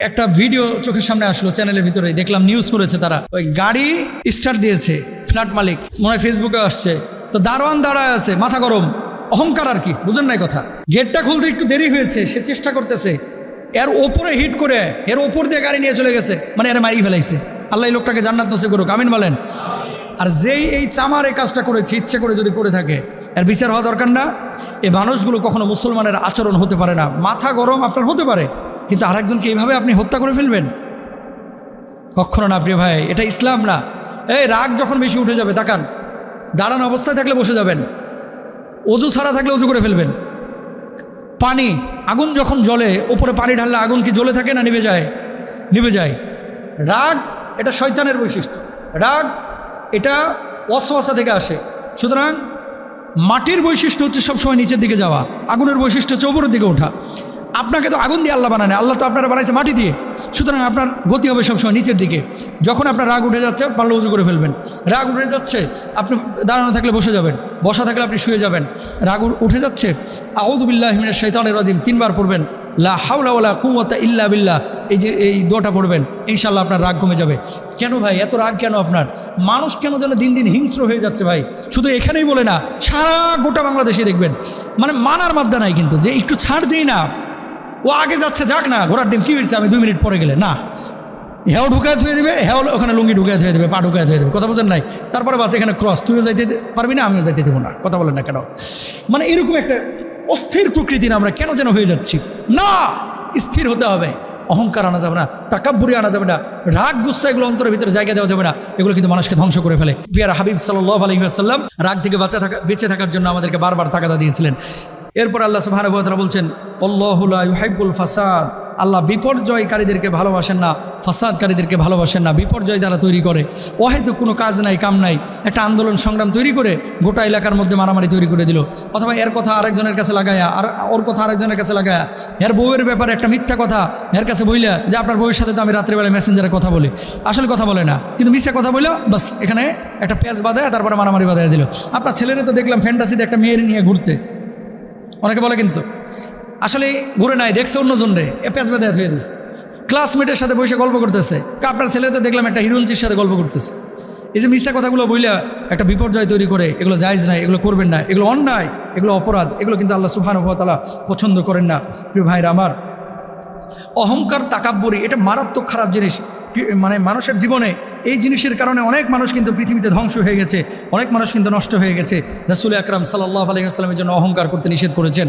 একটা ভিডিও চোখের সামনে আসলো চ্যানেলের ভিতরে দেখলাম নিউজ করেছে তারা। ওই গাড়ি স্টার্ট দিয়েছে ফ্ল্যাট মালিক। মনে হয় ফেসবুকে আসছে। তো দারোয়ান দাঁড়ায় আছে, মাথা গরম। অহংকার আর কি, বুঝেন নাই কথা। গেটটা খুলতে একটু দেরি হয়েছে, সে চেষ্টা করতেছে। এর ওপরে হিট করে, এর ওপর দিয়ে গাড়ি নিয়ে চলে গেছে। মানে এর মারিয়ে ফেলাইছে। আল্লাহ লোকটাকে জান্নাত নসে করুক, আমিন বলেন। আর যেই এই চামার এই কাজটা করেছে, ইচ্ছে করে যদি করে থাকে, এর বিচার হওয়া দরকার না। এই মানুষগুলো কখনো মুসলমানের আচরণ হতে পারে না। মাথা গরম আপনার হতে পারে। কিন্তু আরেকজনকে এইভাবে আপনি হত্যা করে ফেলবেন? কখনো না, প্রিয় ভাই, এটা ইসলাম না। এই রাগ যখন বেশি উঠে যাবে, তাকান। দাঁড়ানো অবস্থায় থাকলে বসে যাবেন। অজু ছাড়া থাকলে অজু করে ফেলবেন। পানি, আগুন যখন জ্বলে ওপরে পানি ঢাললে আগুন কি জ্বলে থাকে না নিভে যায়? নিভে যায়। রাগ, এটা শয়তানের বৈশিষ্ট্য। রাগ, এটা অসওয়াসা থেকে আসে। সুতরাং মাটির বৈশিষ্ট্য হচ্ছে সবসময় নিচের দিকে যাওয়া। আগুনের বৈশিষ্ট্য হচ্ছে ওপরের দিকে ওঠা। আপনাকে তো আগুন দিয়ে আল্লাহ বানানে আল্লাহ তো আপনারা বানাইছে মাটি দিয়ে। সুতরাং আপনার গতি হবে সবসময় নিচের দিকে। যখন আপনার রাগ উঠে যাচ্ছে, পারলে উঁচু করে ফেলবেন। রাগ উঠে যাচ্ছে, আপনি দাঁড়ানো থাকলে বসে যাবেন। বসা থাকলে আপনি শুয়ে যাবেন। রাগ উঠে যাচ্ছে আউদুবিল্লাহ হিমিনের শৈতানের রাজিম, তিনবার পড়বেন। লা ওয়ালা কুওয়াতা ইল্লা বিল্লা এই যে এই দোয়াটা পড়বেন ইনশাল্লাহ আপনার রাগ কমে যাবে। কেন ভাই, এত রাগ কেন আপনার? মানুষ কেন যেন দিন দিন হিংস্র হয়ে যাচ্ছে ভাই? শুধু এখানেই বলে না, সারা গোটা বাংলাদেশে দেখবেন। মানে মানার মাদ্দা নাই কিন্তু, যে একটু ছাড় দিই না ও আগে যাচ্ছে, যাক না, ঘোড়ার ডিম কী হয়েছে? আমি দুই মিনিট পরে গেলে, না। হেও ঢুকায় ধুয়ে দেবে, হেও ওখানে লুঙ্গি ঢুকায় ধুয়ে দেবে, পা ঢুকায় ধুয়ে দেবে, কথা বলছেন নাই? তারপরে বাস এখানে ক্রস তুইও যাইতে পারবি না, আমিও যাইতে দেবো না, কথা বলেন না কেন? মানে এরকম একটা অস্থির প্রকৃতির আমরা কেন যেন হয়ে যাচ্ছি? না, স্থির হতে হবে, অহংকার আনা যাবে না, তাকাব্বুরি আনা যাবে না, রাগ গুচ্ছা এগুলো অন্তরের ভিতরে জায়গা দেওয়া যাবে না, এগুলো কিন্তু মানুষকে ধ্বংস করে ফেলে। পিয়ার হাবিব সাল্লাহ আলহিহাসাল্লাম রাগ থেকে বাঁচা থাকা বেঁচে থাকার জন্য আমাদেরকে বারবার তাকাদা দিয়েছিলেন। এরপর আল্লাহ তাআলা বলছেন ইউহাইবুল ফাসাদ। আল্লাহ বিপর্যয়কারীদেরকে ভালোবাসেন না, ফাসাদকারীদেরকে ভালোবাসেন না, বিপর্যয় দ্বারা তৈরি করে। ও হয়তো কোনো কাজ নাই, কাম নাই। একটা আন্দোলন সংগ্রাম তৈরি করে গোটা এলাকার মধ্যে মারামারি তৈরি করে দিল। অথবা এর কথা আরেকজনের কাছে লাগায়া, আর ওর কথা আরেকজনের কাছে লাগায়া, এর বউয়ের ব্যাপারে একটা মিথ্যা কথা এর কাছে বইলা যে, আপনার বউয়ের সাথে তো আমি রাত্রিবেলা মেসেঞ্জারে কথা বলি। আসলে কথা বলে না, কিন্তু মিথ্যা কথা বলল বাস এখানে একটা পেঁয়াজ বাঁধায়, তারপরে মারামারি বাঁধায় দিল। আপনার ছেলেরা তো দেখলাম ফ্যান্টাসিতে একটা মেয়ের নিয়ে ঘুরতে। অনেকে বলে কিন্তু, আসলে ঘুরে নাই, দেখছে অন্যজন রে, এ প্যাঁচ বেঁধে ধুয়ে দিছে। ক্লাসমেটের সাথে বসে গল্প করতেছে, আপনার ছেলে তো দেখলাম একটা হিরোঞ্চির সাথে গল্প করতেছে। এই যে মিথ্যা কথাগুলো বইলা একটা বিপর্যয় তৈরি করে, এগুলো জায়জ নাই, এগুলো করবেন না, এগুলো অন্যায়, এগুলো অপরাধ, এগুলো কিন্তু আল্লাহ সুবহানুভতালা পছন্দ করেন না। প্রিয় ভাইরা আমার, অহংকার, তাকাব্বরি, এটা মারাত্মক খারাপ জিনিস। মানে মানুষের জীবনে এই জিনিসের কারণে অনেক মানুষ কিন্তু পৃথিবীতে ধ্বংস হয়ে গেছে, অনেক মানুষ কিন্তু নষ্ট হয়ে গেছে। রসুল আকরাম সাল্লাহ আলহিহাস্লামের জন্য অহংকার করতে নিষেধ করেছেন।